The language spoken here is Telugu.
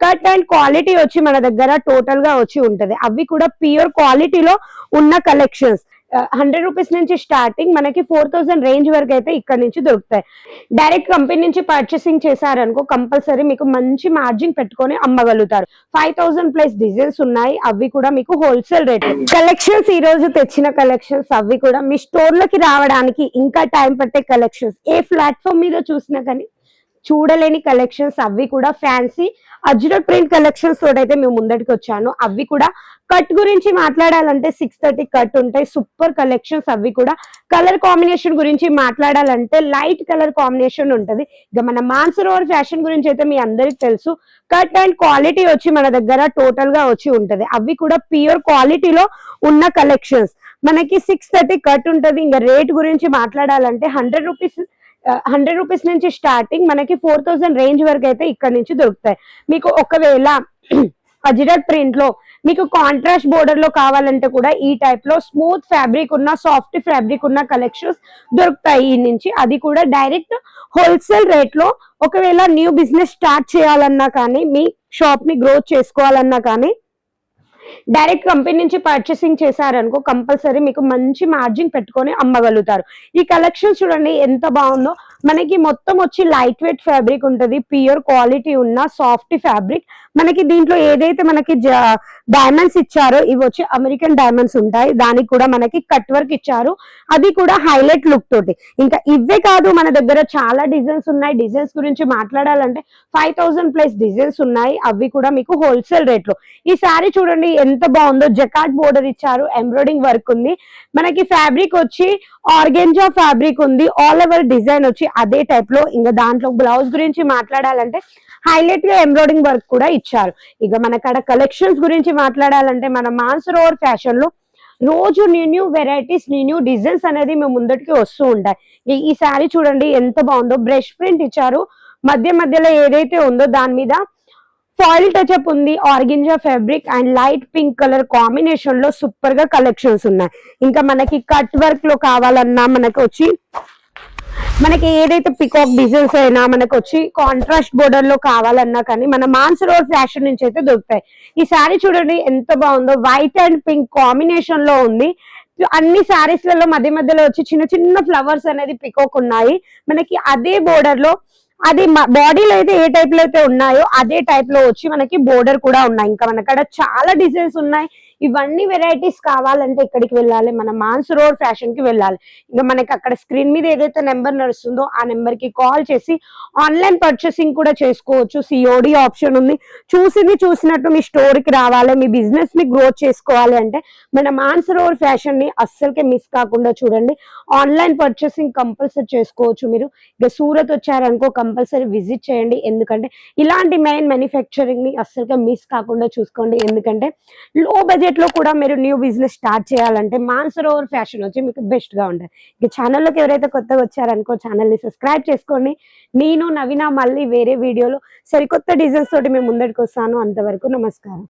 కట్ అండ్ క్వాలిటీ వచ్చి మన దగ్గర టోటల్గా వచ్చి ఉంటది. అవి కూడా ప్యూర్ క్వాలిటీలో ఉన్న కలెక్షన్స్ హండ్రెడ్ రూపీస్ నుంచి స్టార్టింగ్ మనకి ఫోర్ థౌసండ్ రేంజ్ వరకు అయితే ఇక్కడ నుంచి దొరుకుతాయి. డైరెక్ట్ కంపెనీ నుంచి పర్చేసింగ్ చేశారనుకో కంపల్సరీ మీకు మంచి మార్జిన్ పెట్టుకొని అమ్మగలుగుతారు. ఫైవ్ థౌసండ్ ప్లస్ డిజైన్స్ ఉన్నాయి. అవి కూడా మీకు హోల్సేల్ రేట్ కలెక్షన్స్ ఈ రోజు తెచ్చిన కలెక్షన్స్ అవి కూడా మీ స్టోర్లోకి రావడానికి ఇంకా టైం పట్టే కలెక్షన్స్ ఏ ప్లాట్ఫామ్ మీద చూసినా కానీ చూడలేని కలెక్షన్స్ అవి కూడా ఫ్యాన్సీ అజ్రో ప్రింట్ కలెక్షన్స్ తోటైతే మేము ముందటికి వచ్చాను. అవి కూడా కట్ గురించి మాట్లాడాలంటే సిక్స్ థర్టీ కట్ ఉంటాయి. సూపర్ కలెక్షన్స్ అవి కూడా. కలర్ కాంబినేషన్ గురించి మాట్లాడాలంటే లైట్ కలర్ కాంబినేషన్ ఉంటుంది. ఇక మన మాన్సరోవర్ ఫ్యాషన్ గురించి అయితే మీ అందరికి తెలుసు. కట్ అండ్ క్వాలిటీ వచ్చి మన దగ్గర టోటల్గా వచ్చి ఉంటది. అవి కూడా ప్యూర్ క్వాలిటీలో ఉన్న కలెక్షన్స్ మనకి సిక్స్ థర్టీ కట్ ఉంటుంది. ఇంకా రేట్ గురించి మాట్లాడాలంటే హండ్రెడ్ రూపీస్ హండ్రెడ్ రూపీస్ నుంచి స్టార్టింగ్ మనకి ఫోర్ థౌసండ్ రేంజ్ వరకు అయితే ఇక్కడ నుంచి దొరుకుతాయి. మీకు ఒకవేళ అజిరట్ ప్రింట్లో మీకు కాంట్రాస్ట్ బోర్డర్లో కావాలంటే కూడా ఈ టైప్లో స్మూత్ ఫ్యాబ్రిక్ ఉన్న సాఫ్ట్ ఫ్యాబ్రిక్ ఉన్న కలెక్షన్స్ దొరుకుతాయి ఈ నుంచి. అది కూడా డైరెక్ట్ హోల్సేల్ రేట్లో ఒకవేళ న్యూ బిజినెస్ స్టార్ట్ చేయాలన్నా కానీ మీ షాప్ని గ్రోత్ చేసుకోవాలన్నా కానీ డైరెక్ట్ కంపెనీ నుంచి పర్చేసింగ్ చేశారనుకో కంపల్సరీ మీకు మంచి మార్జిన్ పెట్టుకొని అమ్మగలుగుతారు. ఈ కలెక్షన్ చూడండి ఎంత బాగుందో. మనకి మొత్తం వచ్చి లైట్ వెయిట్ ఫ్యాబ్రిక్ ఉంటది ప్యూర్ క్వాలిటీ ఉన్న సాఫ్ట్ ఫ్యాబ్రిక్. మనకి దీంట్లో ఏదైతే మనకి డైమండ్స్ ఇచ్చారో ఇవి వచ్చి అమెరికన్ డైమండ్స్ ఉంటాయి. దానికి కూడా మనకి కట్ వర్క్ ఇచ్చారు. అది కూడా హైలైట్ లుక్ తోటి. ఇంకా ఇవే కాదు మన దగ్గర చాలా డిజైన్స్ ఉన్నాయి. డిజైన్స్ గురించి మాట్లాడాలంటే ఫైవ్ థౌసండ్ ప్లస్ డిజైన్స్ ఉన్నాయి. అవి కూడా మీకు హోల్సేల్ రేట్లో. ఈ శారీ చూడండి ఎంత బాగుందో. జకాట్ బోర్డర్ ఇచ్చారు ఎంబ్రాయిడింగ్ వర్క్ ఉంది. మనకి ఫ్యాబ్రిక్ వచ్చి ఆర్గెంజా ఫ్యాబ్రిక్ ఉంది. ఆల్ ఓవర్ డిజైన్ వచ్చి అదే టైప్లో ఇంకా దాంట్లో బ్లౌజ్ గురించి మాట్లాడాలంటే హైలైట్గా ఎంబ్రాయిడింగ్ వర్క్ కూడా ఇచ్చారు. ఇక మనకాడ కలెక్షన్స్ గురించి మాట్లాడాలంటే మన మాన్సరోవర్ ఫ్యాషన్లో రోజు new new varieties new new designs అనేది మేము ముందటికి వస్తూ ఉంటాయి. ఈ- శారీ చూడండి ఎంత బాగుందో. బ్రష్ ప్రింట్ ఇచ్చారు. మధ్య మధ్యలో ఏదైతే ఉందో దాని మీద ఫాయిల్ టచ్అప్ ఉంది organza fabric and light pink colour కాంబినేషన్లో సూపర్గా కలెక్షన్స్ ఉన్నాయి. ఇంకా మనకి కట్ వర్క్లో కావాలన్నా మనకి వచ్చి మనకి ఏదైతే పికాక్ డిజైన్స్ అయినా మనకు వచ్చి కాంట్రాస్ట్ బోర్డర్లో కావాలన్నా కానీ మన మాన్సరోవర్ ఫ్యాషన్ నుంచి అయితే దొరుకుతాయి. ఈ శారీ చూడండి ఎంత బాగుందో వైట్ అండ్ పింక్ కాంబినేషన్లో ఉంది. అన్ని శారీస్లలో మధ్య మధ్యలో వచ్చి చిన్న చిన్న ఫ్లవర్స్ అనేది పికాక్ ఉన్నాయి. మనకి అదే బోర్డర్లో అది బాడీలో అయితే ఏ టైప్లో అయితే ఉన్నాయో అదే టైప్లో వచ్చి మనకి బోర్డర్ కూడా ఉన్నాయి. ఇంకా మనకడ చాలా డిజైన్స్ ఉన్నాయి. ఇవన్నీ వెరైటీస్ కావాలంటే ఇక్కడికి వెళ్ళాలి. మన మాన్స్ రోడ్ ఫ్యాషన్కి వెళ్ళాలి. ఇంకా మనకి అక్కడ స్క్రీన్ మీద ఏదైతే నెంబర్ నడుస్తుందో ఆ నెంబర్కి కాల్ చేసి ఆన్లైన్ పర్చేసింగ్ కూడా చేసుకోవచ్చు. సిఓడి ఆప్షన్ ఉంది. చూసింది చూసినట్టు మీ స్టోర్కి రావాలి. మీ బిజినెస్ని గ్రోత్ చేసుకోవాలి అంటే మన మాన్స్ రోడ్ ఫ్యాషన్ని అస్సలకే మిస్ కాకుండా చూడండి. ఆన్లైన్ పర్చేసింగ్ కంపల్సరీ చేసుకోవచ్చు మీరు. ఇక సూరత్ వచ్చారనుకో కంపల్సరీ విజిట్ చేయండి. ఎందుకంటే ఇలాంటి మెయిన్ మ్యానుఫ్యాక్చరింగ్ని అస్సలుగా మిస్ కాకుండా చూసుకోండి. ఎందుకంటే లో బడ్జెట్ లో కూడా మీరు న్యూ బిజినెస్ స్టార్ట్ చేయాలంటే మాన్సర్ ఓవర్ ఫ్యాషన్ వచ్చి మీకు బెస్ట్గా ఉంటుంది ఇక ఛానల్లోకి ఎవరైతే కొత్తగా వచ్చారనుకో ఛానల్ని సబ్స్క్రైబ్ చేసుకోండి. నేను నవీన మళ్ళీ వేరే వీడియోలో సరికొత్త డిజైన్స్ తోటి మేము ముందడికి వస్తాను అంతవరకు నమస్కారం.